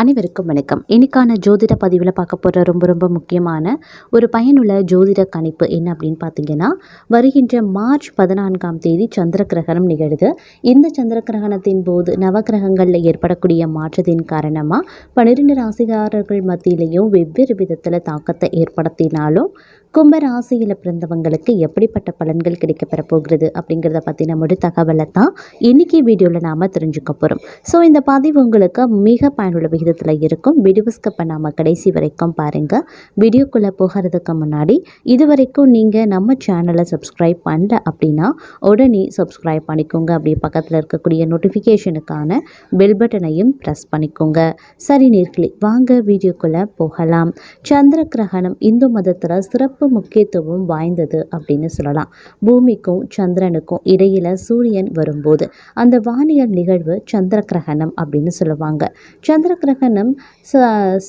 அனைவருக்கும் வணக்கம். இன்னைக்கான ஜோதிட பதிவில் பார்க்க போகிற ரொம்ப ரொம்ப முக்கியமான ஒரு பயனுள்ள ஜோதிட கணிப்பு என்ன அப்படின்னு பார்த்தீங்கன்னா வருகின்ற மார்ச் பதினான்காம் தேதி சந்திர கிரகணம் நிகழுது. இந்த சந்திர கிரகணத்தின் போது நவகிரகங்களில் ஏற்படக்கூடிய மாற்றத்தின் காரணமாக பன்னிரெண்டு ராசிகாரர்கள் மத்தியிலையும் வெவ்வேறு விதத்தில் தாக்கத்தை ஏற்படுத்தினாலும் கும்ப ராசியில் பிறந்தவங்களுக்கு எப்படிப்பட்ட பலன்கள் கிடைக்கப்பெற போகிறது அப்படிங்கிறத பற்றின முழு தகவலை தான் இன்றைக்கி வீடியோவில் நாம் தெரிஞ்சுக்க போகிறோம் ஸோ இந்த பதிவு உங்களுக்கு மிக பயனுள்ள விகிதத்தில் இருக்கும். வீடியோ ஸ்கப்பை நாம் கடைசி வரைக்கும் பாருங்கள் வீடியோக்குள்ளே போகிறதுக்கு முன்னாடி இது வரைக்கும் நீங்கள் நம்ம சேனலை சப்ஸ்கிரைப் பண்ணல அப்படின்னா உடனே சப்ஸ்கிரைப் பண்ணிக்கோங்க. அப்படி பக்கத்தில் இருக்கக்கூடிய நோட்டிஃபிகேஷனுக்கான பெல் பட்டனையும் ப்ரெஸ் பண்ணிக்கோங்க. சரி நேர்களே வாங்க வீடியோக்குள்ளே போகலாம். சந்திர கிரகணம் இந்து மதத்தில் சிறப்பு முக்கியத்துவம் வாய்ந்தது அப்படின்னு சொல்லலாம். பூமிக்கும் சந்திரனுக்கும் இடையில சூரியன் வரும்போது அந்த வானியல் நிகழ்வு சந்திர கிரகணம் அப்படின்னு சொல்லுவாங்க. சந்திர கிரகணம் ச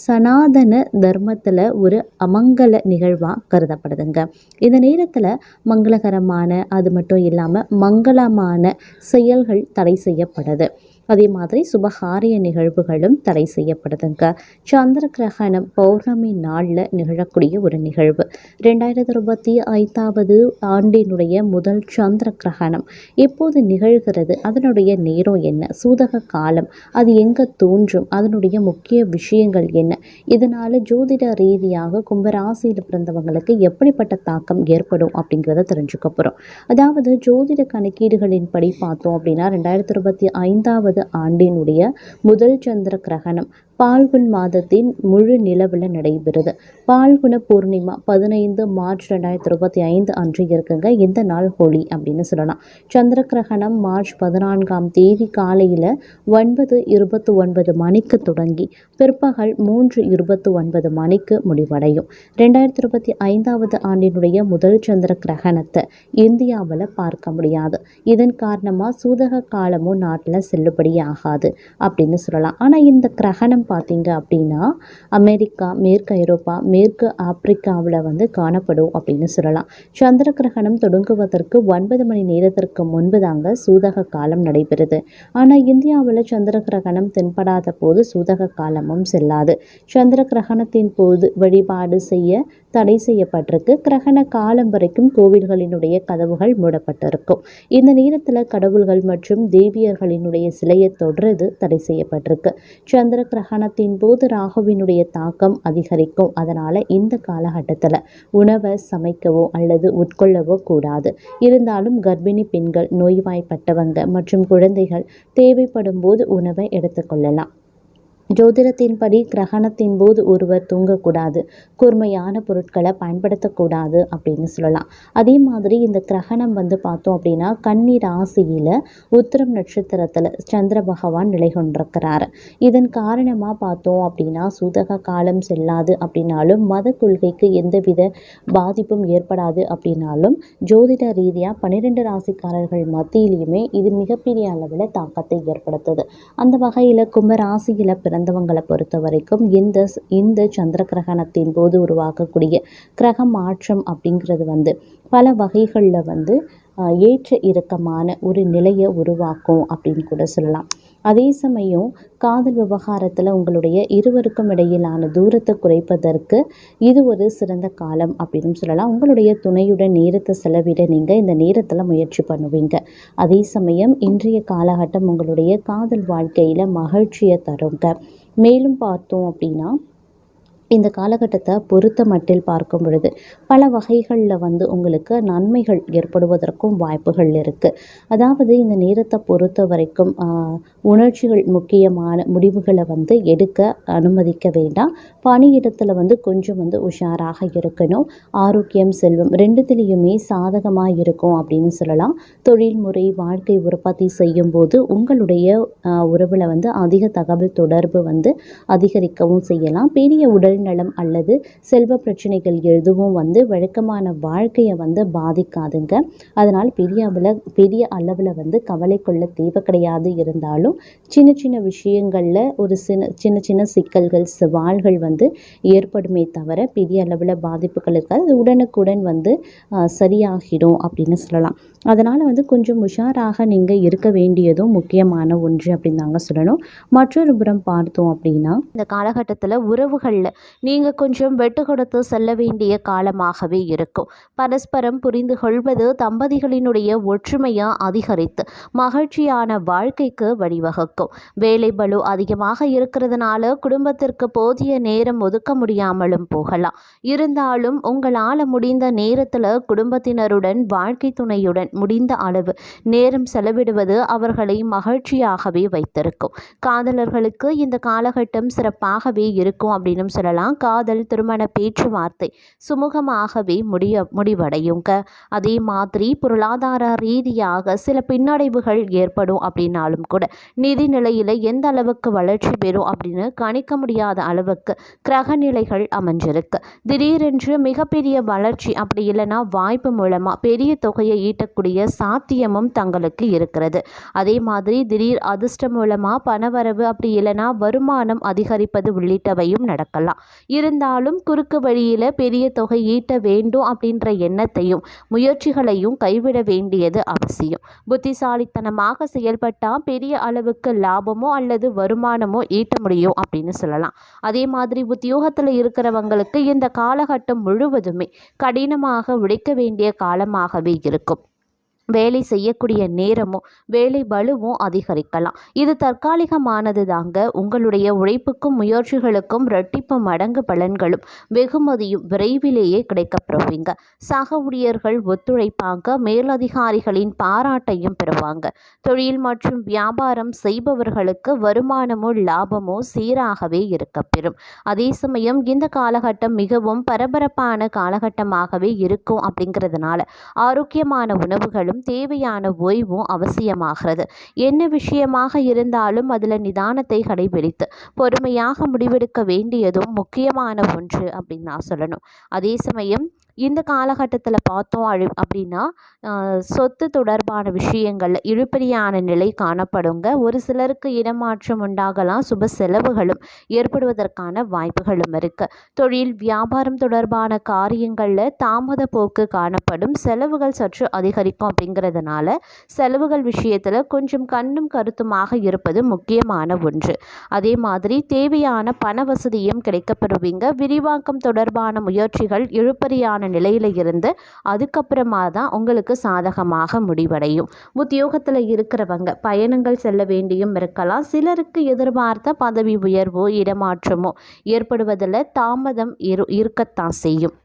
சனாதன தர்மத்தில் ஒரு அமங்கல நிகழ்வாக கருதப்படுதுங்க. இந்த நேரத்தில் மங்களகரமான அது மட்டும் இல்லாமல் மங்களமான செயல்கள் தடை செய்யப்படுது. அதே மாதிரி சுபகாரிய நிகழ்வுகளும் தடை செய்யப்படுதுங்க. சந்திர கிரகணம் பௌர்ணமி நாளில் நிகழக்கூடிய ஒரு நிகழ்வு. ரெண்டாயிரத்தி இருபத்தி ஐந்தாவது ஆண்டினுடைய முதல் சந்திர கிரகணம். எப்போது நிகழ்கிறது? அதனுடைய நேரம் என்ன? சூதக காலம். அது எங்கே தோன்றும்? அதனுடைய முக்கிய விஷயங்கள் என்ன? இதனால் ஜோதிட ரீதியாக கும்பராசியில் பிறந்தவங்களுக்கு எப்படிப்பட்ட தாக்கம் ஏற்படும் அப்படிங்கிறத தெரிஞ்சுக்க போகிறோம் அதாவது ஜோதிட கணக்கீடுகளின்படி பார்த்தோம் அப்படின்னா ரெண்டாயிரத்தி இருபத்தி ஐந்தாவது ஆண்டினுடைய முதல் சந்திர கிரகணம். பால்குன் மாதத்தின் முழு நிலவில் நடைபெறுது. பால்குண பூர்ணிமா பதினைந்து மார்ச் ரெண்டாயிரத்தி இருபத்தி ஐந்து அன்று இருக்குங்க. இந்த நாள் ஹோலி அப்படின்னு சொல்லலாம். சந்திர கிரகணம் மார்ச் பதினான்காம் தேதி காலையில் ஒன்பது இருபத்தி ஒன்பது மணிக்கு தொடங்கி பிற்பகல் மூன்று இருபத்தி ஒன்பது மணிக்கு முடிவடையும். ரெண்டாயிரத்தி இருபத்தி ஐந்தாவது ஆண்டினுடைய முதல் சந்திர கிரகணத்தை இந்தியாவில் பார்க்க முடியாது. இதன் காரணமாக சூதக காலமும் நாட்டில் செல்லுபடியாகாது அப்படின்னு சொல்லலாம். ஆனால் இந்த கிரகணம் பார்த்தீங்க அப்படின்னா அமெரிக்கா மேற்கு ஐரோப்பா மேற்கு ஆப்பிரிக்காவில் வந்து காணப்படும் அப்படின்னு சொல்லலாம். சந்திர கிரகணம் தொடங்குவதற்கு ஒன்பது மணி நேரத்திற்கு முன்பு தாங்க சூதக காலம் நடைபெறுது. ஆனால் இந்தியாவில் சந்திர கிரகணம் தென்படாத போது சூதக காலமும் செல்லாது. சந்திர கிரகணத்தின் போது வழிபாடு செய்ய தடை செய்யப்பட்டிருக்கு. கிரகண காலம் வரைக்கும் கோவில்களினுடைய கதவுகள் மூடப்பட்டிருக்கும். இந்த நேரத்தில் கடவுள்கள் மற்றும் தேவியர்களினுடைய சிலையை தொடர்றது தடை செய்யப்பட்டிருக்கு. சந்திர கிரகணத்தின் போது ராகுவினுடைய தாக்கம் அதிகரிக்கும். அதனால் இந்த காலகட்டத்தில் உணவை சமைக்கவோ அல்லது உட்கொள்ளவோ கூடாது. இருந்தாலும் கர்ப்பிணி பெண்கள் நோய்வாய்ப்பட்டவங்க மற்றும் குழந்தைகள் தேவைப்படும் போது உணவை எடுத்துக்கொள்ளலாம் ஜோதிடத்தின்படி கிரகணத்தின் போது ஒருவர் தூங்கக்கூடாது. கூர்மையான பொருட்களை பயன்படுத்தக்கூடாது அப்படின்னு சொல்லலாம். அதே மாதிரி இந்த கிரகணம் வந்து பார்த்தோம் அப்படின்னா கன்னி ராசியில் உத்திரம் நட்சத்திரத்தில் சந்திர பகவான் நிலை கொண்டிருக்கிறாரு. இதன் காரணமாக பார்த்தோம் அப்படின்னா சூதக காலம் செல்லாது அப்படின்னாலும் மத கொள்கைக்கு எந்தவித பாதிப்பும் ஏற்படாது அப்படின்னாலும் ஜோதிட ரீதியாக பன்னிரெண்டு ராசிக்காரர்கள் மத்தியிலையுமே இது மிகப்பெரிய அளவில் தாக்கத்தை ஏற்படுத்துது. அந்த வகையில் கும்பராசியில் பிறந்த பிறந்தவங்களை பொறுத்த வரைக்கும் இந்த இந்த சந்திர கிரகணத்தின் போது உருவாக்கக்கூடிய கிரக மாற்றம் அப்படிங்கிறது வந்து பல வகைகளில் வந்து ஏற்ற இறக்கமான ஒரு நிலையை உருவாக்கும் அப்படின்னு கூட சொல்லலாம். அதே சமயம் காதல் விவகாரத்தில் உங்களுடைய இருவருக்கும் இடையிலான தூரத்தை குறைப்பதற்கு இது ஒரு சிறந்த காலம் அப்படின்னு சொல்லலாம். உங்களுடைய துணையுடன் நேரத்தை செலவிட நீங்கள் இந்த நேரத்தில் முயற்சி பண்ணுவீங்க. அதே சமயம் இன்றைய காலகட்டம் உங்களுடைய காதல் வாழ்க்கையில் மகிழ்ச்சியை தருங்க. மேலும் பார்த்தோம் அப்படின்னா இந்த காலகட்டத்தை பொறுத்த மட்டில் பார்க்கும் பொழுது பல வகைகளில் வந்து உங்களுக்கு நன்மைகள் ஏற்படுவதற்கும் வாய்ப்புகள் இருக்குது அதாவது இந்த நேரத்தை பொறுத்த வரைக்கும் உணர்ச்சிகள் முக்கியமான முடிவுகளை வந்து எடுக்க அனுமதிக்க வேண்டாம். பணியிடத்தில் வந்து கொஞ்சம் வந்து உஷாராக இருக்கணும். ஆரோக்கியம் செல்வம் ரெண்டுத்துலேயுமே சாதகமாக இருக்கும் அப்படின்னு சொல்லலாம். தொழில்முறை வாழ்க்கை உற்பத்தி செய்யும் போது உங்களுடைய உறவில் வந்து அதிக தகவல் தொடர்பு வந்து அதிகரிக்கவும் செய்யலாம். பெரிய உடல் உடல்நலம் அல்லது செல்வ பிரச்சனைகள் எதுவும் வந்து வழக்கமான வாழ்க்கையை வந்து பாதிக்காதுங்க. அதனால் பெரிய அளவில் பெரிய அளவில் வந்து கவலை கொள்ள தேவை கிடையாது. இருந்தாலும் சின்ன சின்ன விஷயங்களில் ஒரு சின்ன சின்ன சின்ன சிக்கல்கள் சவால்கள் வந்து ஏற்படுமே தவிர பெரிய அளவில் பாதிப்புகள் இருக்காது. அது உடனுக்குடன் வந்து சரியாகிடும் அப்படின்னு சொல்லலாம். அதனால் வந்து கொஞ்சம் உஷாராக நீங்கள் இருக்க வேண்டியதும் முக்கியமான ஒன்று அப்படின்னு தாங்க சொல்லணும். மற்றொரு புறம் பார்த்தோம் அப்படின்னா இந்த காலகட்டத்தில் உறவுகளில் நீங்கள் கொஞ்சம் வெட்டு கொடுத்து செல்ல வேண்டிய காலமாகவே இருக்கும். பரஸ்பரம் புரிந்து கொள்வது தம்பதிகளினுடைய ஒற்றுமையை அதிகரித்து மகிழ்ச்சியான வாழ்க்கைக்கு வழிவகுக்கும். வேலை பலு அதிகமாக இருக்கிறதுனால குடும்பத்திற்கு போதிய நேரம் ஒதுக்க முடியாமலும் போகலாம். இருந்தாலும் உங்களால் முடிந்த நேரத்தில் குடும்பத்தினருடன் வாழ்க்கை துணையுடன் முடிந்த அளவு நேரம் செலவிடுவது அவர்களை மகிழ்ச்சியாகவே வைத்திருக்கும். காதலர்களுக்கு இந்த காலகட்டம் சிறப்பாகவே இருக்கும் அப்படின்னு சொல்லலாம். காதல் திருமண பேச்சுவார்த்தை சுமூகமாகவே முடிய முடிவடையுங்க. அதே மாதிரி பொருளாதார ரீதியாக சில பின்னடைவுகள் ஏற்படும் அப்படின்னாலும் கூட நிதி நிலையில் எந்த அளவுக்கு வளர்ச்சி பெறும் அப்படின்னு கணிக்க முடியாத அளவுக்கு கிரக நிலைகள் அமைஞ்சிருக்கு. திடீரென்று மிகப்பெரிய வளர்ச்சி அப்படி இல்லைன்னா வாய்ப்பு மூலமாக பெரிய தொகையை ஈட்டக்கூடிய சாத்தியமும் தங்களுக்கு இருக்கிறது. அதே மாதிரி திடீர் அதிர்ஷ்டம் மூலமாக பணவரவு அப்படி இல்லைன்னா வருமானம் அதிகரிப்பது உள்ளிட்டவையும் நடக்கலாம். இருந்தாலும் குறுக்கு வழியில் பெரிய தொகை ஈட்ட வேண்டும் அப்படின்ற எண்ணத்தையும் முயற்சிகளையும் கைவிட வேண்டியது அவசியம். புத்திசாலித்தனமாக செயல்பட்டால் பெரிய அளவுக்கு லாபமோ அல்லது வருமானமோ ஈட்ட முடியும் அப்படின்னு சொல்லலாம். அதே மாதிரி உத்தியோகத்தில் இருக்கிறவங்களுக்கு இந்த காலகட்டம் முழுவதுமே கடினமாக உழைக்க வேண்டிய காலமாகவே இருக்கும். வேலை செய்யக்கூடிய நேரமும் வேலை வலுவும் அதிகரிக்கலாம். இது தற்காலிகமானது தாங்க உங்களுடைய உழைப்புக்கும் முயற்சிகளுக்கும் இரட்டிப்பு மடங்கு பலன்களும் வெகுமதியும் விரைவிலேயே கிடைக்கப்பெறுவீங்க. சக ஊழியர்கள் ஒத்துழைப்பாங்க. மேலதிகாரிகளின் பாராட்டையும் பெறுவாங்க. தொழில் மற்றும் வியாபாரம் செய்பவர்களுக்கு வருமானமோ லாபமோ சீராகவே இருக்கப்பெறும். அதே சமயம் இந்த காலகட்டம் மிகவும் பரபரப்பான காலகட்டமாகவே இருக்கும் அப்படிங்கிறதுனால ஆரோக்கியமான உணவுகளும் தேவையான ஓய்வும் அவசியமாகிறது. என்ன விஷயமாக இருந்தாலும் அதில் நிதானத்தை கடைபிடித்து பொறுமையாக முடிவெடுக்க வேண்டியதும் முக்கியமான ஒன்று அப்படின்னு நான் சொல்லணும். அதே சமயம் இந்த காலகட்டத்தில் பார்த்தோம் அழி அப்படின்னா சொத்து தொடர்பான விஷயங்களில் இழுபறியான நிலை காணப்படுங்க. ஒரு சிலருக்கு இடமாற்றம் உண்டாகலாம் சுப செலவுகளும் ஏற்படுவதற்கான வாய்ப்புகளும் இருக்குது தொழில் வியாபாரம் தொடர்பான காரியங்களில் தாமத போக்கு காணப்படும். செலவுகள் சற்று அதிகரிக்கும் அப்படிங்கிறதுனால செலவுகள் விஷயத்தில் கொஞ்சம் கண்ணும் கருத்துமாக இருப்பது முக்கியமான ஒன்று. அதே மாதிரி தேவையான பண வசதியும் கிடைக்கப்பெறுவீங்க விரிவாக்கம் தொடர்பான முயற்சிகள் இழுபறியான நிலையில் இருந்து அதுக்கப்புறமா தான் உங்களுக்கு சாதகமாக முடிவடையும். உத்தியோகத்தில் இருக்கிறவங்க பயணங்கள் செல்ல வேண்டியும் இருக்கலாம். சிலருக்கு எதிர்பார்த்த பதவி உயர்வோ இடமாற்றமோ ஏற்படுவதில் தாமதம் இரு இருக்கத்தான் செய்யும்.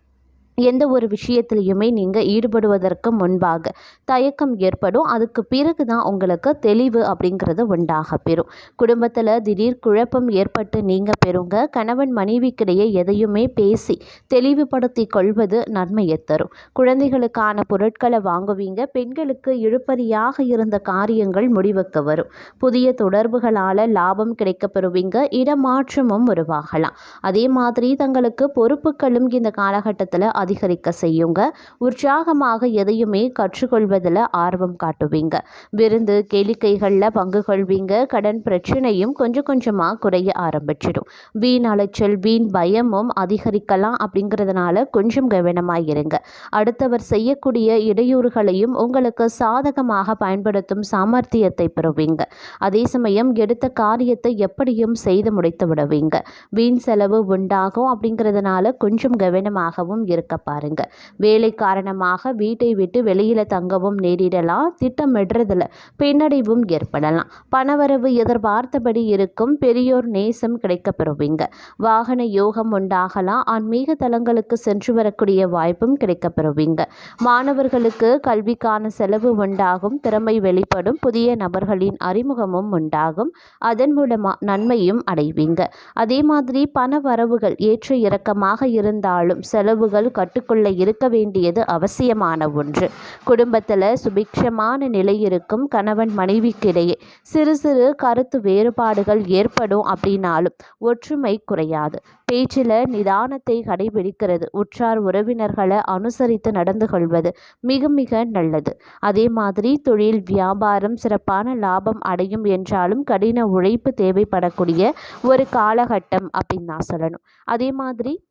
எந்த ஒரு விஷயத்துலையுமே நீங்கள் ஈடுபடுவதற்கு முன்பாக தயக்கம் ஏற்படும். அதுக்கு பிறகு தான் உங்களுக்கு தெளிவு அப்படிங்கிறது உண்டாக பெறும். குடும்பத்தில் திடீர் குழப்பம் ஏற்பட்டு நீங்கள் பெறுங்க. கணவன் மனைவிக்கிடையே எதையுமே பேசி தெளிவுபடுத்தி கொள்வது நன்மையை தரும். குழந்தைகளுக்கான பொருட்களை வாங்குவீங்க. பெண்களுக்கு இழுப்பறியாக இருந்த காரியங்கள் முடிவுக்கு வரும். புதிய தொடர்புகளால் லாபம் கிடைக்க பெறுவீங்க. இடமாற்றமும் உருவாகலாம். அதே மாதிரி தங்களுக்கு பொறுப்புகளும் இந்த காலகட்டத்தில் அதிகரிக்க செய்யுங்க. உற்சாகமாக எதையுமே கற்றுக்கொள்வதில் ஆர்வம் காட்டுவீங்க. விருந்து கேளிக்கைகளில் பங்கு கொள்வீங்க. கடன் பிரச்சனையும் கொஞ்சம் கொஞ்சமாக குறைய ஆரம்பிச்சிடும். வீண் அலைச்சல் வீண் பயமும் அதிகரிக்கலாம் அப்படிங்கிறதுனால கொஞ்சம் கவனமாக இருங்க. அடுத்தவர் செய்யக்கூடிய இடையூறுகளையும் உங்களுக்கு சாதகமாக பயன்படுத்தும் சாமர்த்தியத்தை பெறுவீங்க. அதே சமயம் எடுத்த காரியத்தை எப்படியும் செய்து முடித்து விடுவீங்க. வீண் செலவு உண்டாகும் அப்படிங்கிறதுனால கொஞ்சம் கவனமாகவும் இருக்க பாருங்க. வேலை காரணமாக வீட்டை விட்டு வெளியில் தங்கவும் நேரிடலாம் திட்டமிடுறதுல பின்னடைவும் ஏற்படலாம். பணவரவு எதிர்பார்த்தபடி இருக்கும் பெரியோர் நேசம் கிடைக்கப்பெறுவீங்க. வாகன யோகம் உண்டாகலாம் ஆன்மீக தலங்களுக்கு சென்று வரக்கூடிய வாய்ப்பும் கிடைக்கப்பெறுவீங்க. மாணவர்களுக்கு கல்விக்கான செலவு உண்டாகும் திறமை வெளிப்படும் புதிய நபர்களின் அறிமுகமும் உண்டாகும் அதன் மூலமாக நன்மையும் அடைவீங்க. அதே மாதிரி பண வரவுகள் ஏற்ற இறக்கமாக இருந்தாலும் செலவுகள் கட்டுக்குள்ள இருக்க வேண்டியது அவசியமான ஒன்று. குடும்பத்தில் சுபிக்ஷமான நிலை இருக்கும் கணவன் மனைவிக்கிடையே சிறு சிறு கருத்து வேறுபாடுகள் ஏற்படும் அப்படின்னாலும் ஒற்றுமை குறையாது. பேச்சில் நிதானத்தை கடைபிடிக்கிறது உற்றார் உறவினர்களை அனுசரித்து நடந்து கொள்வது மிக மிக நல்லது. அதே மாதிரி தொழில் வியாபாரம் சிறப்பான லாபம் அடையும் என்றாலும் கடின உழைப்பு தேவைப்படக்கூடிய ஒரு காலகட்டம் அப்படின்னு நான் சொல்லணும். அதே மாதிரி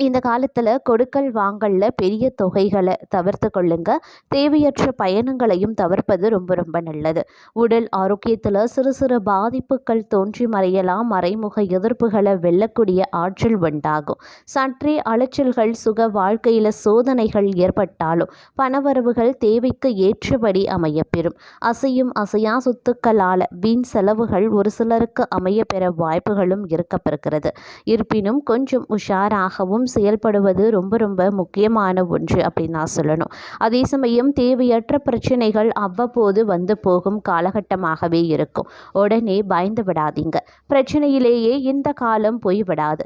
இந்த காலத்தில் கொடுக்கல் வாங்கல்ல பெரிய தொகைகளை தவிர்த்து கொள்ளுங்க. தேவையற்ற பயணங்களையும் தவிர்ப்பது ரொம்ப ரொம்ப நல்லது. உடல் ஆரோக்கியத்தில் சிறு சிறு பாதிப்புகள் தோன்றி மறையலாம். மறைமுக எதிர்ப்புகளை வெல்லக்கூடிய ஆற்றல் உண்டாகும். சற்றே அலைச்சல்கள் சுக வாழ்க்கையில் சோதனைகள் ஏற்பட்டாலும் பணவரவுகள் தேவைக்கு ஏற்றபடி அமையப்பெறும். அசையும் அசையா சொத்துக்களால் வீண் செலவுகள் ஒரு சிலருக்கு அமையப்பெற வாய்ப்புகளும் இருக்கப்பெறுகிறது. இருப்பினும் கொஞ்சம் உஷாராகவும் செயல்படுவது ரொம்ப ரொம்ப முக்கியமான ஒன்று அப்படின்னு நான் சொல்லணும். அதே சமயம் தேவையற்ற பிரச்சனைகள் அவ்வப்போது வந்து போகும் காலகட்டமாகவே இருக்கும். உடனே பயந்து விடாதீங்க. பிரச்சனையிலேயே இந்த காலம் போய்விடாது.